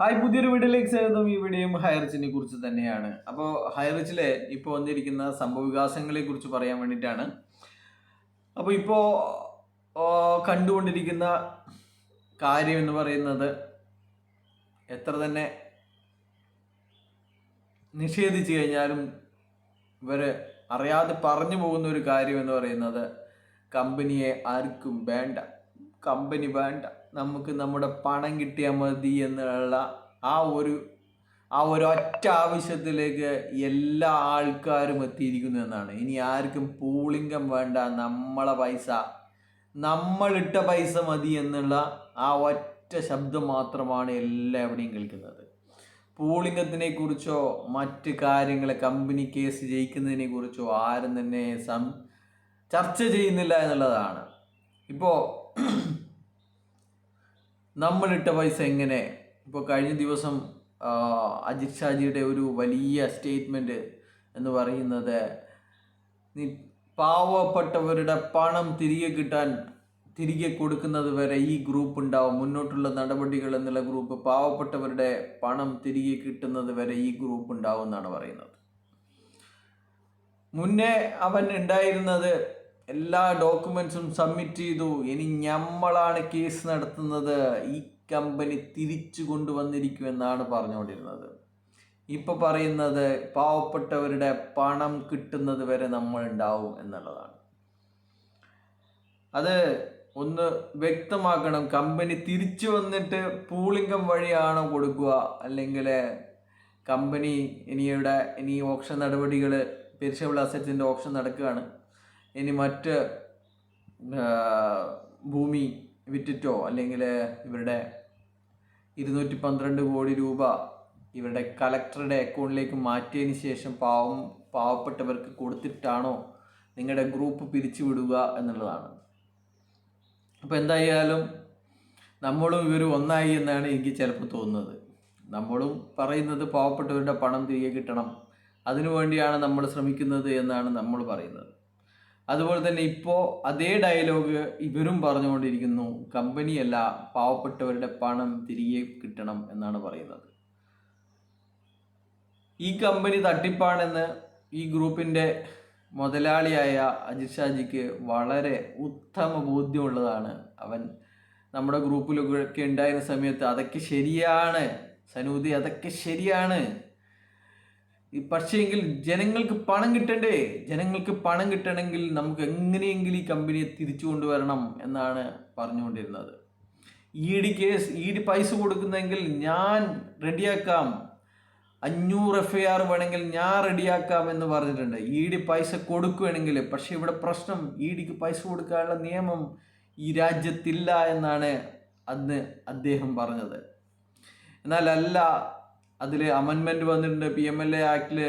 Hi പുതിയൊരു വീഡിയോയിലേക്ക് സ്വാഗതം. ഈ വീഡിയോയും ഹൈറിച്ചിനെ കുറിച്ച് തന്നെയാണ്. അപ്പോൾ ഹൈറിച്ചിലെ ഇപ്പോൾ വന്നിരിക്കുന്ന സംഭവവികാസങ്ങളെ കുറിച്ച് പറയാൻ വേണ്ടിയിട്ടാണ്. അപ്പോൾ ഇപ്പോൾ കണ്ടുകൊണ്ടിരിക്കുന്ന കാര്യം എന്ന് പറയുന്നത് എത്ര തന്നെ നിഷേധിച്ചു കഴിഞ്ഞാലും ഇവർ അറിയാതെ പറഞ്ഞു പോകുന്ന ഒരു കാര്യം എന്ന് പറയുന്നത് കമ്പനിയെ ആർക്കും വേണ്ട. കമ്പനി വേണ്ട. നമുക്ക് നമ്മുടെ പണം കിട്ടിയാൽ മതി എന്നുള്ള ആ ഒരു ആ ഒരു ഒറ്റ ആവശ്യത്തിലേക്ക് എല്ലാ ആൾക്കാരും എത്തിയിരിക്കുന്നു എന്നാണ്. ഇനി ആർക്കും പൂളിംഗം വേണ്ട നമ്മളെ പൈസ നമ്മളിട്ട പൈസ മതി എന്നുള്ള ആ ഒറ്റ ശബ്ദം മാത്രമാണ് എല്ലാവിടെയും കേൾക്കുന്നത്. പൂളിംഗത്തിനെ കുറിച്ചോ മറ്റ് കാര്യങ്ങളെ കമ്പനി കേസ് ജയിക്കുന്നതിനെ കുറിച്ചോ ആരും തന്നെ സം ചർച്ച ചെയ്യുന്നില്ല എന്നുള്ളതാണ്. ഇപ്പോൾ നമ്മളിട്ട പൈസ എങ്ങനെ? ഇപ്പോൾ കഴിഞ്ഞ ദിവസം അജിത് ഷാജിയുടെ ഒരു വലിയ സ്റ്റേറ്റ്മെന്റ് എന്ന് പറയുന്നത് പാവപ്പെട്ടവരുടെ പണം തിരികെ കിട്ടാൻ തിരികെ കൊടുക്കുന്നത് വരെ ഈ ഗ്രൂപ്പ് ഉണ്ടാവും. മുന്നോട്ടുള്ള നടപടികൾ എന്നുള്ള ഗ്രൂപ്പ് പാവപ്പെട്ടവരുടെ പണം തിരികെ കിട്ടുന്നത് വരെ ഈ ഗ്രൂപ്പ് ഉണ്ടാവും എന്നാണ് പറയുന്നത്. മുന്നേ അവൻ ഉണ്ടായിരുന്നത് എല്ലാ ഡോക്യുമെന്റ്സും സബ്മിറ്റ് ചെയ്തു. ഇനി ഞമ്മളാണ് കേസ് നടത്തുന്നത്. ഈ കമ്പനി തിരിച്ചു കൊണ്ടുവന്നിരിക്കുമെന്നാണ് പറഞ്ഞുകൊണ്ടിരുന്നത്. ഇപ്പൊ പറയുന്നത് പാവപ്പെട്ടവരുടെ പണം കിട്ടുന്നത് വരെ നമ്മൾ ഉണ്ടാവും എന്നുള്ളതാണ്. അത് ഒന്ന് വ്യക്തമാക്കണം. കമ്പനി തിരിച്ചു വന്നിട്ട് പൂളിംഗം വഴിയാണോ കൊടുക്കുക? അല്ലെങ്കിൽ കമ്പനി ഇനിയുടെ ഇനി ഓപ്ഷൻ നടപടികൾ പെരിഷബിൾ അസറ്റ്സിന്റെ ഓപ്ഷൻ നടക്കുകയാണ്. ഇനി മറ്റ് ഭൂമി വിറ്റിട്ടോ അല്ലെങ്കിൽ ഇവരുടെ ഇരുന്നൂറ്റി പന്ത്രണ്ട് കോടി രൂപ ഇവരുടെ കളക്ടറുടെ അക്കൗണ്ടിലേക്ക് മാറ്റിയതിന് ശേഷം പാവം പാവപ്പെട്ടവർക്ക് കൊടുത്തിട്ടാണോ നിങ്ങളുടെ ഗ്രൂപ്പ് പിരിച്ചുവിടുക എന്നുള്ളതാണ്. അപ്പോൾ എന്തായാലും നമ്മളും ഇവർ ഒന്നായി എന്നാണ് എനിക്ക് ചിലപ്പോൾ തോന്നുന്നത്. നമ്മളും പറയുന്നത് പാവപ്പെട്ടവരുടെ പണം തിരികെ കിട്ടണം. അതിനു വേണ്ടിയാണ് നമ്മൾ ശ്രമിക്കുന്നത് എന്നാണ് നമ്മൾ പറയുന്നത്. അതുപോലെ തന്നെ ഇപ്പോൾ അതേ ഡയലോഗ് ഇവരും പറഞ്ഞുകൊണ്ടിരിക്കുന്നു. കമ്പനിയല്ല പാവപ്പെട്ടവരുടെ പണം തിരികെ കിട്ടണം എന്നാണ് പറയുന്നത്. ഈ കമ്പനി തട്ടിപ്പാണെന്ന് ഈ ഗ്രൂപ്പിന്റെ മുതലാളിയായ അജിത് ഷാജിക്ക് വളരെ ഉത്തമ ബോധ്യമുള്ളതാണ്. അവൻ നമ്മുടെ ഗ്രൂപ്പിലൊക്കെ ഉണ്ടായിരുന്ന സമയത്ത് അതൊക്കെ ശരിയാണ്. സനൂദി അതൊക്കെ ശരിയാണ്. പക്ഷേങ്കിൽ ജനങ്ങൾക്ക് പണം കിട്ടണ്ടേ? ജനങ്ങൾക്ക് പണം കിട്ടണമെങ്കിൽ നമുക്ക് എങ്ങനെയെങ്കിലും ഈ കമ്പനിയെ തിരിച്ചു കൊണ്ടുവരണം എന്നാണ് പറഞ്ഞുകൊണ്ടിരുന്നത്. E D case E D പൈസ കൊടുക്കുന്നെങ്കിൽ ഞാൻ റെഡിയാക്കാം. അഞ്ഞൂറ് എഫ് ഐ ആർ വേണമെങ്കിൽ ഞാൻ റെഡിയാക്കാം എന്ന് പറഞ്ഞിട്ടുണ്ട്. ഇ ഡി പൈസ കൊടുക്കുകയാണെങ്കിൽ പക്ഷേ ഇവിടെ പ്രശ്നം ഇ ഡിക്ക് പൈസ കൊടുക്കാനുള്ള നിയമം ഈ രാജ്യത്തില്ല എന്നാണ് അന്ന് അദ്ദേഹം പറഞ്ഞത്. എന്നാൽ അല്ല അതിൽ അമെൻമെന്റ് വന്നിട്ടുണ്ട്. P M L A ആക്ടിൽ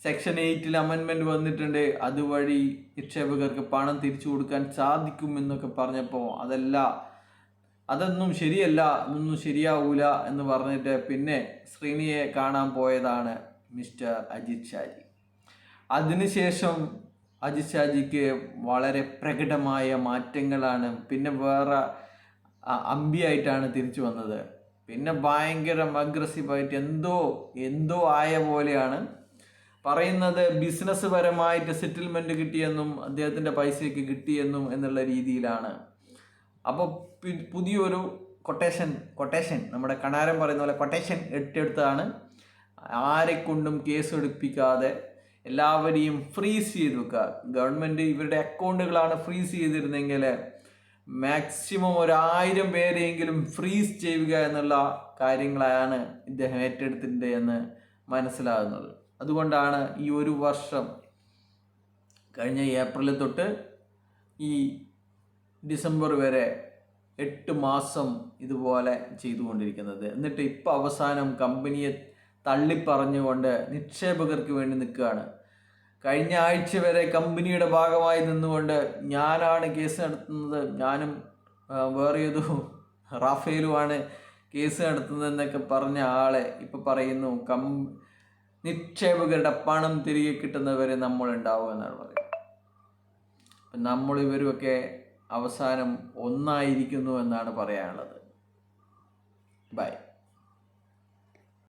section എയ്റ്റിൽ അമെൻമെന്റ് വന്നിട്ടുണ്ട്. അതുവഴി നിക്ഷേപകർക്ക് പണം തിരിച്ചു കൊടുക്കാൻ സാധിക്കും എന്നൊക്കെ പറഞ്ഞപ്പോൾ അതല്ല അതൊന്നും ശരിയല്ല അതൊന്നും ശരിയാവൂല എന്ന് പറഞ്ഞിട്ട് പിന്നെ ശ്രീനിയെ കാണാൻ പോയതാണ് മിസ്റ്റർ അജിത് ഷാജി. അതിനുശേഷം അജിത് ഷാജിക്ക് വളരെ പ്രകടമായ മാറ്റങ്ങളാണ് പിന്നെ വേറെ അമ്പിയായിട്ടാണ് തിരിച്ചു വന്നത്. പിന്നെ ഭയങ്കര അഗ്രസീവായിട്ട് എന്തോ എന്തോ ആയ പോലെയാണ് പറയുന്നത്. ബിസിനസ് പരമായിട്ട് സെറ്റിൽമെന്റ് കിട്ടിയെന്നും അദ്ദേഹത്തിന്റെ പൈസയൊക്കെ കിട്ടിയെന്നും എന്നുള്ള രീതിയിലാണ്. അപ്പോൾ പുതിയൊരു കൊട്ടേഷൻ കൊട്ടേഷൻ നമ്മുടെ കണാരം പറയുന്ന പോലെ കൊട്ടേഷൻ ഏറ്റെടുത്താണ് ആരെക്കൊണ്ടും കേസ് എടുപ്പിക്കാതെ എല്ലാവരെയും ഫ്രീസ് ചെയ്ത് വെക്കുക. ഗവൺമെന്റ് ഇവരുടെ അക്കൗണ്ടുകളാണ് ഫ്രീസ് ചെയ്തിരുന്നെങ്കിൽ മാക്സിമം ഒരായിരം പേരെയെങ്കിലും ഫ്രീസ് ചെയ്യുക എന്നുള്ള കാര്യങ്ങളാണ് ഇദ്ദേഹം ഏറ്റെടുത്തിട്ടുണ്ട് എന്ന് മനസ്സിലാകുന്നത്. അതുകൊണ്ടാണ് ഈ ഒരു വർഷം കഴിഞ്ഞ ഏപ്രിൽ തൊട്ട് ഈ ഡിസംബർ വരെ എട്ട് മാസം ഇതുപോലെ ചെയ്തുകൊണ്ടിരിക്കുന്നത്. എന്നിട്ട് ഇപ്പോൾ അവസാനം കമ്പനിയെ തള്ളിപ്പറഞ്ഞുകൊണ്ട് നിക്ഷേപകർക്ക് വേണ്ടി നിൽക്കുകയാണ്. കഴിഞ്ഞ ആഴ്ച വരെ കമ്പനിയുടെ ഭാഗമായി നിന്നുകൊണ്ട് ഞാനാണ് കേസ് നടത്തുന്നത്. ഞാനും വേറെ ഏതോ റാഫേലുമാണ് കേസ് നടത്തുന്നതെന്നൊക്കെ പറഞ്ഞ ആളെ ഇപ്പം പറയുന്നു. കം നിക്ഷേപകരുടെ പണം തിരികെ കിട്ടുന്നവരെ നമ്മൾ ഉണ്ടാവും എന്നാണ് പറയുന്നത്. ഇവരുമൊക്കെ അവസാനം ഒന്നായിരിക്കുന്നു എന്നാണ് പറയാനുള്ളത്. ബൈ.